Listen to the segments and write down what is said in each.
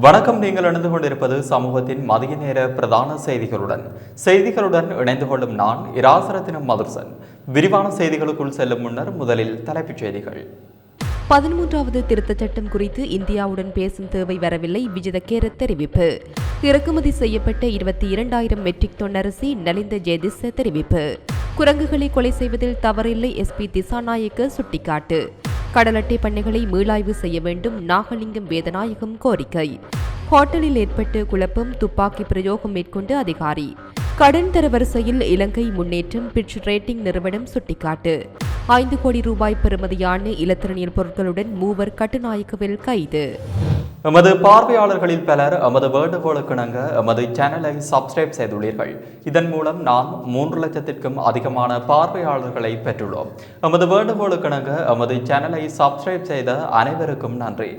வணக்கம். நீங்கள் இணைந்து கொண்டிருப்பது சமூகத்தின் மதிய நேர பிரதான செய்திகளுடன். செய்திகளுடன் இணைந்து கொள்ளும் நான் இராசரத்தினம் மதுர்சன். விரிவான செய்திகளுக்குள் செல்லும் முன்னர் முதலில் தலைப்புச் செய்திகள். பதிமூன்றாவது திருத்தச் சட்டம் குறித்து இந்தியாவுடன் பேசும் தேவை வரவில்லை விஜயதகேரத் தெரிவிப்பு. இறக்குமதி செய்யப்பட்ட இருபத்தி இரண்டாயிரம் மெட்ரிக் டன் அரிசி நலிந்த ஜெயதிச தெரிவிப்பு. குரங்குகளை கொலை செய்வதில் தவறில்லை எஸ்பி திசாநாயக்க சுட்டிக்காட்டு. கடல் அட்டை பண்ணைகளை மீளாய்வு செய்ய வேண்டும் நாகலிங்கம் வேதநாயகம் கோரிக்கை. ஹோட்டலில் ஏற்பட்டு குழப்பம் துப்பாக்கி பிரயோகம் மேற்கொண்டு அதிகாரி. கடன் தர வரிசையில் இலங்கை முன்னேற்றம் பிட்ச் ரேட்டிங் நிறுவனம் சுட்டிக்காட்டு. ஐந்து கோடி ரூபாய் பெறுமதியான இலத்திரனியல் பொருட்களுடன் மூவர் கட்டுநாயக்கவில் கைது. எமது பார்வையாளர்களில் பலர் எமது வேண்டுகோளுக்கிணங்க எமது சேனலை சப்ஸ்கிரைப் செய்துள்ளீர்கள். இதன் மூலம் நாம் மூன்று லட்சத்திற்கும் அதிகமான பார்வையாளர்களை பெற்றுள்ளோம். எமது வேண்டுகோளுக்கிணங்க எமது சேனலை சப்ஸ்கிரைப் செய்த அனைவருக்கும் நன்றி.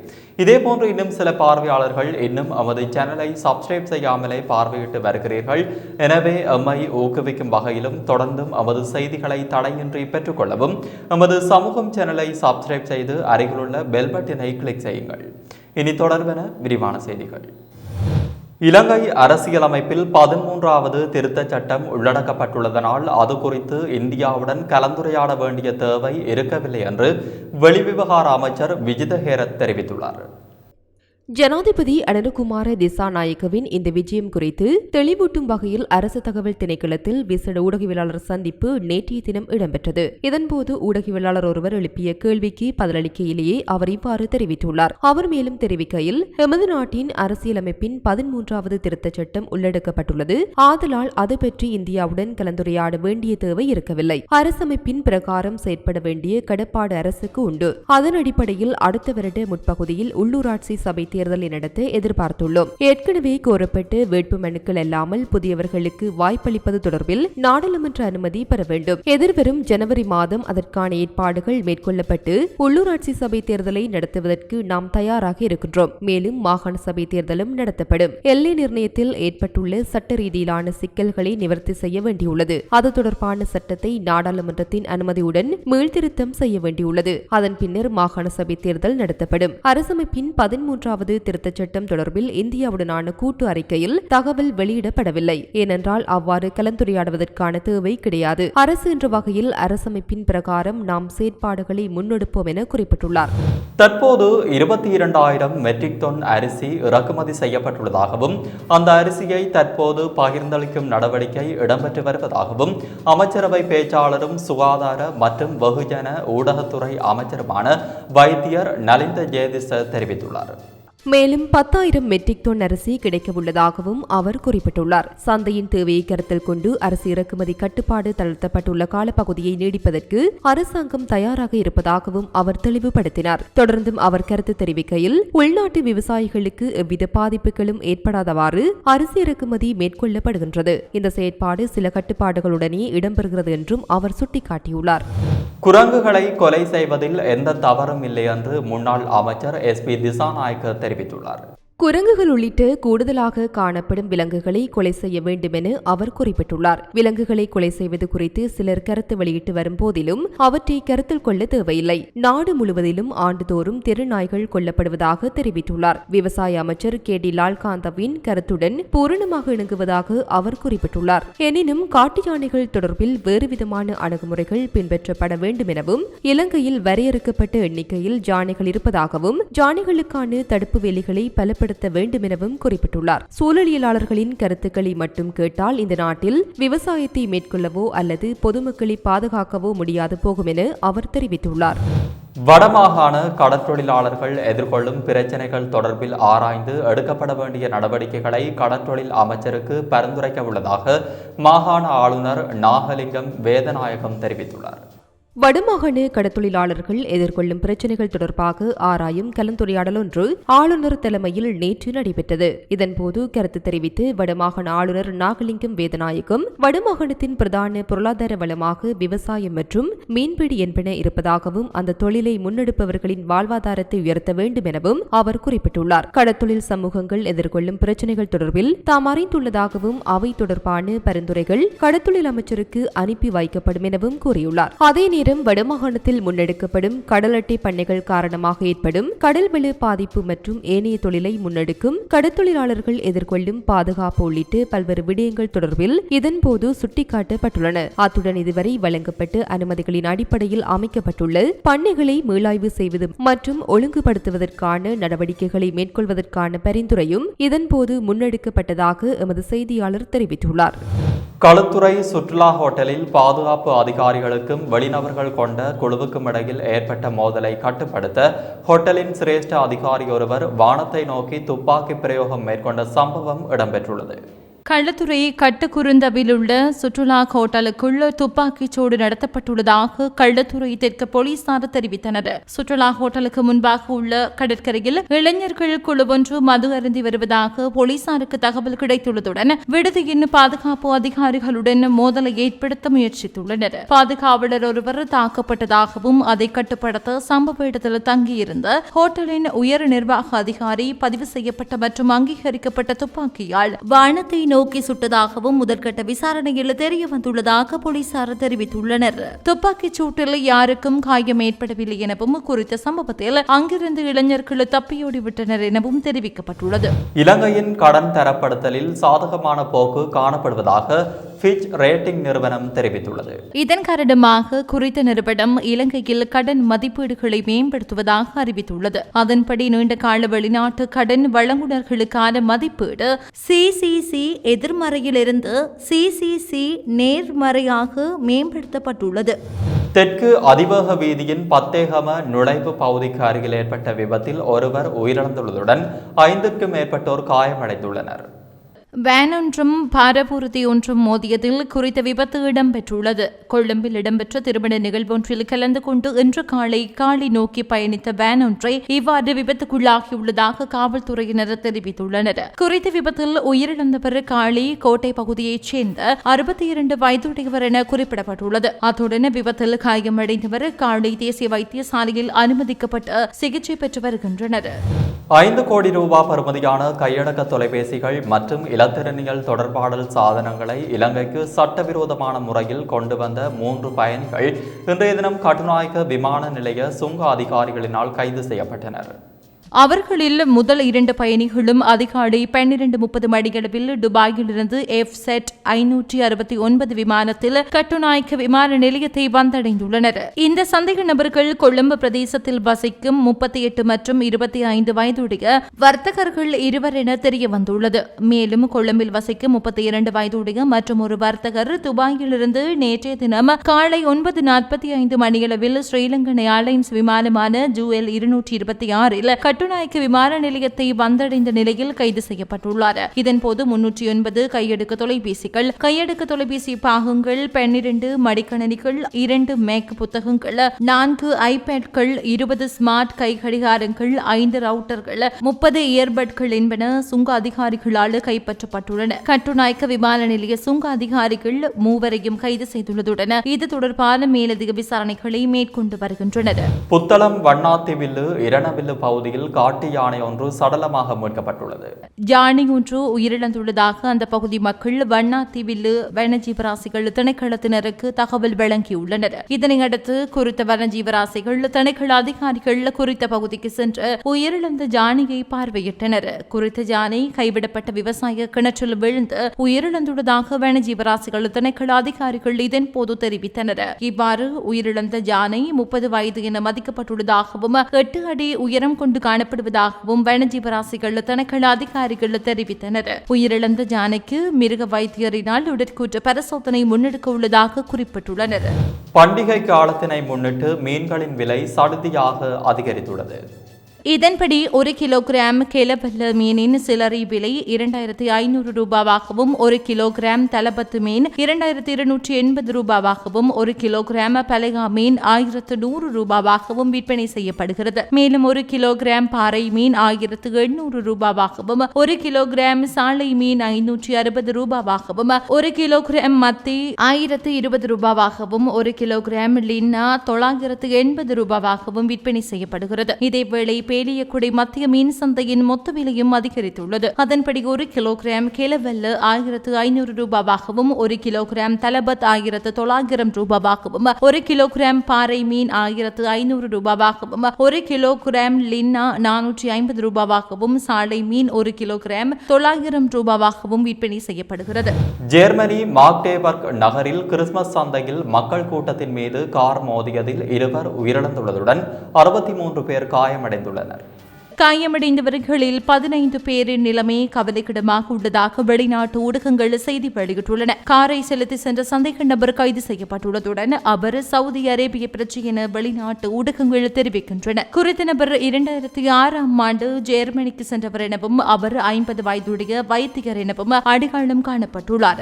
இதே போன்று இன்னும் சில பார்வையாளர்கள் இன்னும் அவரது சேனலை சப்ஸ்கிரைப் செய்யாமலே பார்வையிட்டு வருகிறீர்கள். எனவே எம்மை ஊக்குவிக்கும் வகையிலும் தொடர்ந்தும் எமது செய்திகளை தடையின்றி பெற்றுக்கொள்ளவும் நமது சமூகம் சேனலை சப்ஸ்கிரைப் செய்து அருகிலுள்ள பெல் பட்டினை கிளிக் செய்யுங்கள். இனி தொடர்பென விரிவான செய்திகள். இலங்கை அரசியலமைப்பில் பதிமூன்றாவது திருத்தச் சட்டம் உள்ளடக்கப்பட்டுள்ளதனால் அது குறித்து இந்தியாவுடன் கலந்துரையாட வேண்டிய தேவை இருக்கவில்லை என்று வெளிவிவகார அமைச்சர் விஜித ஹேரத் தெரிவித்துள்ளார். ஜனாதிபதி அனனுகுமார திசாநாயக்கவின் இந்த விஜயம் குறித்து தெளிவூட்டும் வகையில் அரசு தகவல் திணைக்களத்தில் விசேட ஊடகவியலாளர் சந்திப்பு நேற்றைய தினம் இடம்பெற்றது. இதன்போது ஊடகவியலாளர் ஒருவர் எழுப்பிய கேள்விக்கு பதிலளிக்கையிலேயே அவர் இவ்வாறு தெரிவித்துள்ளார். அவர் மேலும் தெரிவிக்கையில் எமது நாட்டின் அரசியலமைப்பின் பதிமூன்றாவது திருத்தச் சட்டம் உள்ளடக்கப்பட்டுள்ளது. ஆதலால் அது பற்றி இந்தியாவுடன் கலந்துரையாட வேண்டிய தேவை இருக்கவில்லை. அரசமைப்பின் பிரகாரம் செயற்பட வேண்டிய கடப்பாடு அரசுக்கு உண்டு. அதன் அடிப்படையில் அடுத்த வருட முற்பகுதியில் உள்ளூராட்சி சபை தேர்தலை நடத்த எதிர்பார்த்துள்ளோம். ஏற்கனவே கோரப்பட்டு வேட்பு மனுக்கள் அல்லாமல் புதியவர்களுக்கு வாய்ப்பளிப்பது தொடர்பில் நாடாளுமன்ற அனுமதி பெற வேண்டும். எதிர்வரும் ஜனவரி மாதம் அதற்கான ஏற்பாடுகள் மேற்கொள்ளப்பட்டு உள்ளூராட்சி சபை தேர்தலை நடத்துவதற்கு நாம் தயாராக இருக்கின்றோம். மேலும் மாகாண சபை தேர்தலும் நடத்தப்படும். எல்லை நிர்ணயத்தில் ஏற்பட்டுள்ள சட்ட ரீதியிலான சிக்கல்களை நிவர்த்தி செய்ய வேண்டியுள்ளது. அது தொடர்பான சட்டத்தை நாடாளுமன்றத்தின் அனுமதியுடன் மீள்திருத்தம் செய்ய வேண்டியுள்ளது. அதன் பின்னர் மாகாண சபை தேர்தல் நடத்தப்படும். அரசமைப்பின் பதிமூன்றாவது திருத்தச் சட்டம் தொடர்பில் இந்தியாவுடனான கூட்டு அறிக்கையில் தகவல் வெளியிடப்படவில்லை. ஏனென்றால் அவ்வாறு கலந்துரையாடுவதற்கான தேவை கிடையாது. அரசு என்ற வகையில் அரசமைப்பின் பிரகாரம் நாம் செயற்பாடுகளை முன்னெடுப்போம் என குறிப்பிட்டுள்ளார். தற்போது இருபத்தி இரண்டாயிரம் மெட்ரிக் டன் அரிசி இறக்குமதி செய்யப்பட்டுள்ளதாகவும் அந்த அரிசியை தற்போது பகிர்ந்தளிக்கும் நடவடிக்கை இடம்பெற்று வருவதாகவும் அமைச்சரவை பேச்சாளரும் சுகாதார மற்றும் வெகுஜன ஊடகத்துறை அமைச்சருமான வைத்தியர் நலிந்த ஜெயதிச தெரிவித்துள்ளார். மேலும் பத்தாயிரம் மெட்ரிக் டன் அரிசி கிடைக்க உள்ளதாகவும் அவர் குறிப்பிட்டுள்ளார். சந்தையின் தேவையை கருத்தில் கொண்டு அரிசி இறக்குமதி கட்டுப்பாடு தளர்த்தப்பட்டுள்ள காலப்பகுதியை நீடிப்பதற்கு அரசாங்கம் தயாராக இருப்பதாகவும் அவர் தெளிவுபடுத்தினார். தொடர்ந்தும் அவர் கருத்து தெரிவிக்கையில் உள்நாட்டு விவசாயிகளுக்கு எவ்வித பாதிப்புகளும் ஏற்படாதவாறு அரிசி இறக்குமதி மேற்கொள்ளப்படுகின்றது. இந்த செயற்பாடு சில கட்டுப்பாடுகளுடனே இடம்பெறுகிறது என்றும் அவர் சுட்டிக்காட்டியுள்ளார். குரங்குகளை கொலை செய்வதில் எந்த தவறும் இல்லை என்று முன்னாள் அமைச்சர் எஸ் பி திசாநாயக்க தெரிவித்துள்ளார் குரங்குகள் உள்ளிட்ட கூடுதலாக காணப்படும் விலங்குகளை கொலை செய்ய வேண்டும் என அவர் குறிப்பிட்டுள்ளார். விலங்குகளை கொலை செய்வது குறித்து சிலர் கருத்து வெளியிட்டு வரும் போதிலும் அவற்றை கருத்தில் கொள்ள தேவையில்லை. நாடு முழுவதிலும் ஆண்டுதோறும் தெருநாய்கள் கொல்லப்படுவதாக தெரிவித்துள்ளார். விவசாய அமைச்சர் கே. டி. லால்காந்தவின் கருத்துடன் பூரணமாக இணங்குவதாக அவர் குறிப்பிட்டுள்ளார். எனினும் காட்டு யானைகள் தொடர்பில் வேறுவிதமான அணுகுமுறைகள் பின்பற்றப்பட வேண்டும் எனவும் இலங்கையில் வரையறுக்கப்பட்ட எண்ணிக்கையில் ஜானைகள் இருப்பதாகவும் ஜானைகளுக்கான தடுப்பு வேலிகளை பலப்படுத்த வேண்டும் எனவும் குறிப்பிட்டுள்ளார். சூழலியலாளர்களின் கருத்துக்களை மட்டும் கேட்டால் இந்த நாட்டில் விவசாயத்தை மேற்கொள்ளவோ அல்லது பொதுமக்களை பாதுகாக்கவோ முடியாது போகும் என அவர் தெரிவித்துள்ளார். வடமாகாண கடற்றொழிலாளர்கள் எதிர்கொள்ளும் பிரச்சினைகள் தொடர்பில் ஆராய்ந்து எடுக்கப்பட வேண்டிய நடவடிக்கைகளை கடற்றொழில் அமைச்சருக்கு பரிந்துரைக்க உள்ளதாக மாகாண ஆளுநர் நாகலிங்கம் வேதநாயகம் தெரிவித்துள்ளார். வடமாகாண கடத்தொழிலாளர்கள் எதிர்கொள்ளும் பிரச்சினைகள் தொடர்பாக ஆராயும் கலந்துரையாடல் ஒன்று ஆளுநர் தலைமையில் நேற்று நடைபெற்றது. இதன்போது கருத்து தெரிவித்து வடமாகாண ஆளுநர் நாகலிங்கம் வேதநாயகம் வடமாகாணத்தின் பிரதான பொருளாதார வளமாக விவசாயம் மற்றும் மீன்பிடி என்பன இருப்பதாகவும் அந்த தொழிலை முன்னெடுப்பவர்களின் வாழ்வாதாரத்தை உயர்த்த வேண்டும் எனவும் அவர் குறிப்பிட்டுள்ளார். கடத்தொழில் சமூகங்கள் எதிர்கொள்ளும் பிரச்சினைகள் தொடர்பில் தாம் அறிந்துள்ளதாகவும் அவை தொடர்பான பரிந்துரைகள் கடத்தொழில் அமைச்சருக்கு அனுப்பி வைக்கப்படும் எனவும் கூறியுள்ளார். அதே நேரம் நேரம் வடமாகாணத்தில் முன்னெடுக்கப்படும் கடல் அட்டை பண்ணைகள் காரணமாக ஏற்படும் கடல் விழு பாதிப்பு மற்றும் ஏனைய தொழிலை முன்னெடுக்கும் கடற்தொழிலாளர்கள் எதிர்கொள்ளும் பாதுகாப்பு உள்ளிட்ட பல்வேறு விடயங்கள் தொடர்பில் இதன்போது சுட்டிக்காட்டப்பட்டுள்ளன. அத்துடன் இதுவரை வழங்கப்பட்ட அனுமதிகளின் அடிப்படையில் அமைக்கப்பட்டுள்ள பண்ணைகளை மீளாய்வு செய்வது மற்றும் ஒழுங்குபடுத்துவதற்கான நடவடிக்கைகளை மேற்கொள்வதற்கான பரிந்துரையும் இதன்போது முன்னெடுக்கப்பட்டதாக எமது செய்தியாளர் தெரிவித்துள்ளார். களுத்துறை சுற்றுலா ஹோட்டலில் பாதுகாப்பு அதிகாரிகளுக்கும் வெளிநபர்கள் கொண்ட குழுவுக்கும் இடையில் ஏற்பட்ட மோதலை கட்டுப்படுத்த ஹோட்டலின் சிரேஷ்ட அதிகாரி ஒருவர் வானத்தை நோக்கி துப்பாக்கி பிரயோகம் மேற்கொண்ட சம்பவம் இடம்பெற்றுள்ளது. கள்ளத்துறை கட்டுக்குருந்தவில் உள்ள சுற்றுலா ஹோட்டலுக்குள் துப்பாக்கிச் சூடு நடத்தப்பட்டுள்ளதாக கள்ளத்துறை தெற்கு போலீசார் தெரிவித்தனர். சுற்றுலா ஹோட்டலுக்கு முன்பாக உள்ள கடற்கரையில் இளைஞர்கள் குழு ஒன்று மது அருந்தி வருவதாக போலீசாருக்கு தகவல் கிடைத்துள்ளதுடன் விடுதியின் பாதுகாப்பு அதிகாரிகளுடன் மோதலை ஏற்படுத்த முயற்சித்துள்ளனர். பாதுகாவலர் ஒருவர் தாக்கப்பட்டதாகவும் அதை கட்டுப்படுத்த சம்பவ இடத்தில் தங்கியிருந்த ஹோட்டலின் உயர் நிர்வாக அதிகாரி பதிவு செய்யப்பட்ட மற்றும் அங்கீகரிக்கப்பட்ட துப்பாக்கியால் வானத்தை நோக்கி சுட்டதாகவும் முதற்கட்ட விசாரணையில் தெரிய வந்துள்ளதாக போலீசார் தெரிவித்துள்ளனர். துப்பாக்கிச் சூட்டில் யாருக்கும் காயம் ஏற்படவில்லை எனவும் குறித்த சம்பவத்தில் அங்கிருந்து இளைஞர்கள் தப்பியோடிவிட்டனர் எனவும் தெரிவிக்கப்பட்டுள்ளது. இலங்கையின் கடன் தரப்படுத்தலில் சாதகமான போக்கு காணப்படுவதாக ஃபிட்ச் ரேட்டிங் நிறுவனம் தெரிவித்துள்ளது. இதன் காரணமாக குறித்த நிறுவனம் இலங்கையில் கடன் மதிப்பீடுகளை மேம்படுத்துவதாக அறிவித்துள்ளது. அதன்படி நீண்ட கால வெளிநாட்டு கடன் வழங்குனர்களுக்கான மதிப்பீடு சிசிசி எதிர்மறையிலிருந்து சிசிசி நேர்மறையாக மேம்படுத்தப்பட்டுள்ளது. தெற்கு அதிவேக வீதியின் பத்தேகம நுழைவு பகுதிக்கு அருகில் ஏற்பட்ட விபத்தில் ஒருவர் உயிரிழந்துள்ளதுடன் ஐந்துக்கும் மேற்பட்டோர் காயமடைந்துள்ளனர். வேன் ஒன்றும் பாரபூர்த்தி ஒன்றும் மோதியதில் குறித்த விபத்து இடம்பெற்றுள்ளது. கொழும்பில் இடம்பெற்ற திருமண நிகழ்வொன்றில் கலந்து கொண்டு இன்று காலை காலி நோக்கி பயணித்த வேன் ஒன்றை இவ்வாறு விபத்துக்குள்ளாகியுள்ளதாக காவல்துறையினர் தெரிவித்துள்ளனர். குறித்த விபத்தில் உயிரிழந்தவர் காளி கோட்டை பகுதியைச் சேர்ந்த அறுபத்தி இரண்டு வயதுடையவர் என குறிப்பிடப்பட்டுள்ளது. அத்துடன் விபத்தில் காயமடைந்தவர் காளி தேசிய வைத்தியசாலையில் அனுமதிக்கப்பட்டு சிகிச்சை பெற்று வருகின்றனர். ஐந்து கோடி ரூபாய் பெறுமதியான கையடக்க தொலைபேசிகள் மற்றும் இலத்திரனியல் தொடர்பாடல் சாதனங்களை இலங்கைக்கு சட்டவிரோதமான முறையில் கொண்டு வந்த மூன்று பயணிகள் இன்றைய தினம் கட்டுநாயக்க விமான நிலைய சுங்க அதிகாரிகளினால் கைது செய்யப்பட்டனர். அவர்களில் முதல் இரண்டு பயணிகளும் அதிகாலை பன்னிரண்டு முப்பது மணியளவில் துபாயிலிருந்து எஃப் செட் ஐநூற்றி அறுபத்தி ஒன்பது விமானத்தில் கட்டுநாயக்க விமான நிலையத்தை வந்தடைந்துள்ளனர். இந்த சந்தேக நபர்கள் கொழும்பு பிரதேசத்தில் வசிக்கும் முப்பத்தி எட்டு மற்றும் இருபத்தி ஐந்து வயதுடைய வர்த்தகர்கள் இருவர் என தெரிய வந்துள்ளது மேலும் கொழும்பில் வசிக்கும் முப்பத்தி இரண்டு வயதுடைய மற்றும் ஒரு வர்த்தகர் துபாயிலிருந்து நேற்றைய தினம் காலை ஒன்பது நாற்பத்தி ஐந்து மணியளவில் ஸ்ரீலங்கன் ஏர்லைன்ஸ் விமானமான ஜூஎல் இருநூற்றி இருபத்தி ஆறில் கட்டு கட்டுநாயக்க விமான நிலையத்தை வந்தடைந்த நிலையில் கைது செய்யப்பட்டுள்ளார். இதன்போது முன்னூற்றி ஒன்பது கையெடுக்க தொலைபேசிகள் கையெடுக்க தொலைபேசி பாகங்கள் பன்னிரண்டு மடிக்கணினிகள் இரண்டு மேக் புத்தகங்கள் நான்கு ஐபேட்கள் இருபது ஸ்மார்ட் கை கடிகாரங்கள் ஐந்து ரவுட்டர்கள் முப்பது இயர்பட்கள் என்பன சுங்க அதிகாரிகளால் கைப்பற்றப்பட்டுள்ளன. கட்டுநாயக்க விமான நிலைய சுங்க அதிகாரிகள் மூவரையும் கைது செய்துள்ளதுடன் இது தொடர்பான மேலதிக விசாரணைகளை மேற்கொண்டு வருகின்றனர். புத்தளம் வண்ணாத்திவில்லு இரணவில்லு பகுதியில் காட்டு யானை ஒன்று சடலமாக மீட்கப்பட்டுள்ளது. யானை ஒன்று உயிரிழந்துள்ளதாக அந்த பகுதி மக்கள் வண்ணாத்தீவில் வனஜீவராசிகள் திணைக்களத்தினருக்கு தகவல் வழங்கியுள்ளனர். இதனையடுத்து குறித்த வனஜீவராசிகள் திணைக்கள அதிகாரிகள் குறித்த பகுதிக்கு சென்று உயிரிழந்த ஜானியை பார்வையிட்டனர். குறித்த ஜானை கைவிடப்பட்ட விவசாய கிணற்றில் விழுந்து உயிரிழந்துள்ளதாக வனஜீவராசிகள் திணைக்கள அதிகாரிகள் இதன் போது தெரிவித்தனர். இவ்வாறு உயிரிழந்த ஜானை முப்பது வயது என மதிக்கப்பட்டுள்ளதாகவும் எட்டு அடி உயரம் கொண்டு காணப்படுவதாகவும் வனஜீவராசிகள் தனக்கள் அதிகாரிகள் தெரிவித்தனர். உயிரிழந்த ஜானைக்கு மிருக வைத்தியரினால் உடற்கூற்று பரிசோதனை முன்னெடுக்க உள்ளதாக குறிப்பிட்டுள்ளனர். பண்டிகை காலத்தினை முன்னிட்டு மீன்களின் விலை சடுதியாக அதிகரித்துள்ளது. இதன்படி ஒரு கிலோகிராம் கெலபல்ல மீனின் சில்லறை விலை இரண்டாயிரத்தி ஐநூறு ரூபாவாகவும் ஒரு கிலோகிராம் தலபத்து மீன் இரண்டாயிரத்தி இருநூற்றி எண்பது ரூபாவாகவும் ஒரு கிலோகிராம் பலகா மீன் ஆயிரத்து நூறு ரூபாவாகவும் விற்பனை செய்யப்படுகிறது. மேலும் ஒரு கிலோகிராம் பாறை மீன் ஆயிரத்து எண்ணூறு ரூபாவாகவும் ஒரு கிலோகிராம் சாலை மீன் ஐநூற்றி அறுபது ரூபாவாகவும் ஒரு கிலோகிராம் மத்தி ஆயிரத்து இருபது ரூபாவாகவும் ஒரு கிலோகிராம் லின்னா தொள்ளாயிரத்து எண்பது ரூபாவாகவும் விற்பனை செய்யப்படுகிறது. இதேவேளை பேலியக்குடி மத்திய மீன் சந்தையின் மொத்த விலையும் அதிகரித்துள்ளது. அதன்படி ஒரு கிலோகிராம் கிளவெல்ல ஆயிரத்து ஐநூறு ரூபாவாகவும் ஒரு கிலோகிராம் தலபத் ஆயிரத்து தொள்ளாயிரம் ரூபாவாகவும் ஒரு கிலோகிராம் பாறை மீன் ஆயிரத்து ஐநூறு ரூபாவாகவும் ஒரு கிலோகிராம் லின்னா நானூற்றி ஐம்பது ரூபாவாகவும் சாலை மீன் ஒரு கிலோகிராம் தொள்ளாயிரம் ரூபாவாகவும் விற்பனை செய்யப்படுகிறது. ஜெர்மனி மாக்டேபர்க் நகரில் கிறிஸ்துமஸ் சந்தையில் மக்கள் கூட்டத்தின் மீது கார் மோதியதில் இருவர் உயிரிழந்துள்ளதுடன் அறுபத்தி மூன்று பேர் காயமடைந்துள்ளனர். காயமடைந்தவர்களில் பதினைந்து பேரின் நிலைமை கவலைக்கிடமாக உள்ளதாக வெளிநாட்டு ஊடகங்கள் செய்தி வெளியிட்டுள்ளன. காரை செலுத்தி சென்ற சந்தேக நபர் கைது செய்யப்பட்டுள்ளதுடன் அவர் சவுதி அரேபிய பிரஜை என வெளிநாட்டு ஊடகங்கள் தெரிவிக்கின்றன. குறித்த நபர் இரண்டாயிரத்தி ஆறாம் ஆண்டு ஜெர்மனிக்கு சென்றவர் எனவும் அவர் ஐம்பது வயதுடைய வைத்தியர் எனவும் அடையாளம் காணப்பட்டுள்ளார்.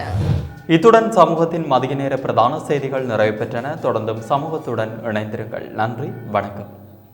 இத்துடன் சமூகத்தின் மதிய நேர பிரதான செய்திகள் நிறைவு பெற்றன. தொடர்ந்தும் சமூகத்துடன் இணைந்திருங்கள். நன்றி. வணக்கம்.